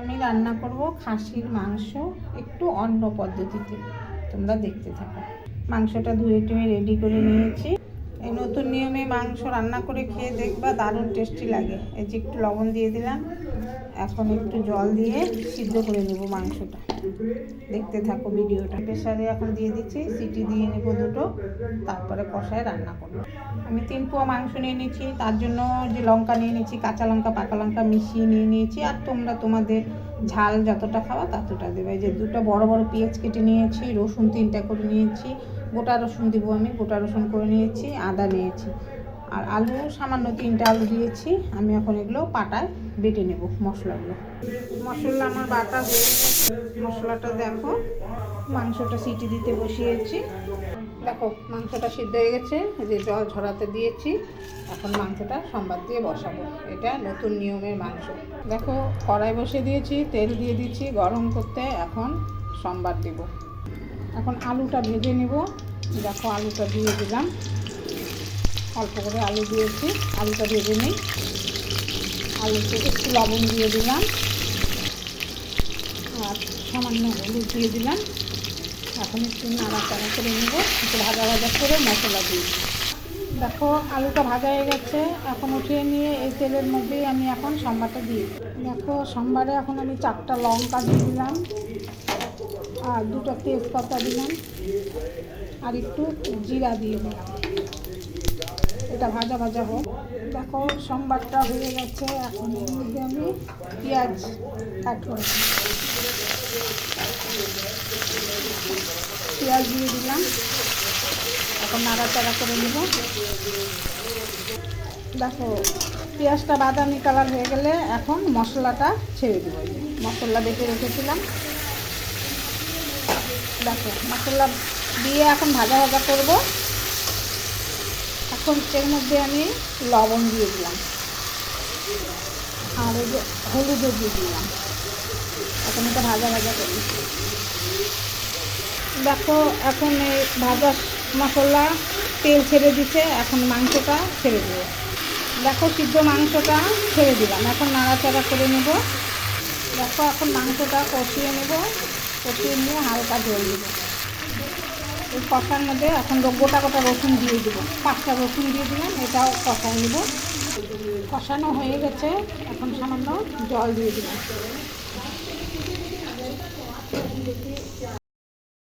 আমি রান্না করব খাসির মাংস একটু অন্য পদ্ধতিতে। তোমরা দেখতে থাকো। মাংসটা ধুয়ে টুয়ে রেডি করে নিয়েছি। এই নতুন নিয়মে মাংস রান্না করে খেয়ে দেখবা দারুণ টেস্টি লাগে। এই যে একটু লবণ দিয়ে দিলাম। এখন একটু জল দিয়ে সিদ্ধ করে নেব মাংসটা। দেখতে থাকো ভিডিওটা। প্রেসারে এখন দিয়ে দিচ্ছি, সিটি দিয়ে নেব দুটো, তারপরে কষায় রান্না করব। আমি তিন পোয়া মাংস নিয়ে নিয়েছি, তার জন্য যে লঙ্কা নিয়ে নিয়েছি, কাঁচা লঙ্কা, পাকা লঙ্কা মিশিয়ে নিয়ে নিয়েছি, আর তোমরা তোমাদের ঝাল যতটা খাওয়া ততটা দেবে। যে দুটো বড় বড় পেঁয়াজ কেটে নিয়েছি, রসুন তিনটা করে নিয়েছি, গোটা রসুন দিব আমি, গোটা রসুন করে নিয়েছি, আদা নিয়েছি। আর আলু, সামান্য তিনটা আলু দিয়েছি। আমি এখন এগুলো পাটায় বেটে নেব মশলাগুলো। মশলা আমার বাটা হয়ে গেছে। মশলাটা দেখো, মাংসটা সিটি দিতে বসিয়েছি। দেখো, মাংসটা সিদ্ধ হয়ে গেছে। যে জল ঝরাতে দিয়েছি। এখন মাংসটা সম্বাদ দিয়ে বসাবো। এটা নতুন নিয়মের মাংস। দেখো, কড়াই বসে দিয়েছি, তেল দিয়ে দিচ্ছি গরম করতে। এখন সম্বাদ দেব। এখন আলুটা ভেজে নেব। দেখো, আলুটা দিয়ে দিলাম। অল্প করে আলু দিয়েছি। আলুটা ভেজে নিই। আলুতে একটু লবণ দিয়ে দিলাম। আর সামান্য হলুদ দিয়ে দিলাম। এখন একটু নাড়াচাড়া করে নেব। একটু ভাজা ভাজা করে মশলা দিই। দেখো, আলুটা ভাজা হয়ে গেছে। এখন উঠিয়ে নিয়ে এই তেলের মধ্যেই আমি এখন সম্বারটা দিই। দেখো, সম্বারে এখন আমি চারটা লঙ্কা দিয়ে দিলাম। আর দুটো তেজপাতা দিলাম। আর একটু জিরা দিয়ে দিলাম। এটা ভাজা ভাজা হোক। দেখো, সোমবারটা হয়ে গেছে, এখন এর মধ্যে আমি পেঁয়াজ অ্যাড করে পেঁয়াজ দিয়ে দিলাম। এখন নাড়াচাড়া করে নেব। দেখো, পেঁয়াজটা বাদামি কালার হয়ে গেলে এখন মশলাটা ছেড়ে দেবো। মশলা বেটে রেখেছিলাম। দেখো, মশলা দিয়ে এখন ভাজা ভাজা করব। এখন এর মধ্যে আমি লবণ দিয়ে দিলাম। আর এই যে হলুদও দিয়ে দিলাম। এখন এটা ভাজা ভাজা করি দেখো, এখন এই ভাজা মশলা তেল ছেড়ে দিচ্ছে এখন মাংসটা ছেড়ে দেবো। দেখো, সিদ্ধ মাংসটা ছেড়ে দিলাম। এখন নাড়াচাড়া করে নেব। দেখো, এখন মাংসটা কষিয়ে নেব। কষিয়ে নিয়ে হালকা জল দেবো। এই কষার মধ্যে এখন গোটা গোটা রসুন দিয়ে দেবো। পাঁচটা রসুন দিয়ে দিলাম, এটাও কষায় নেব। কষানো হয়ে গেছে, এখন সামান্য জল দিয়ে দিলাম।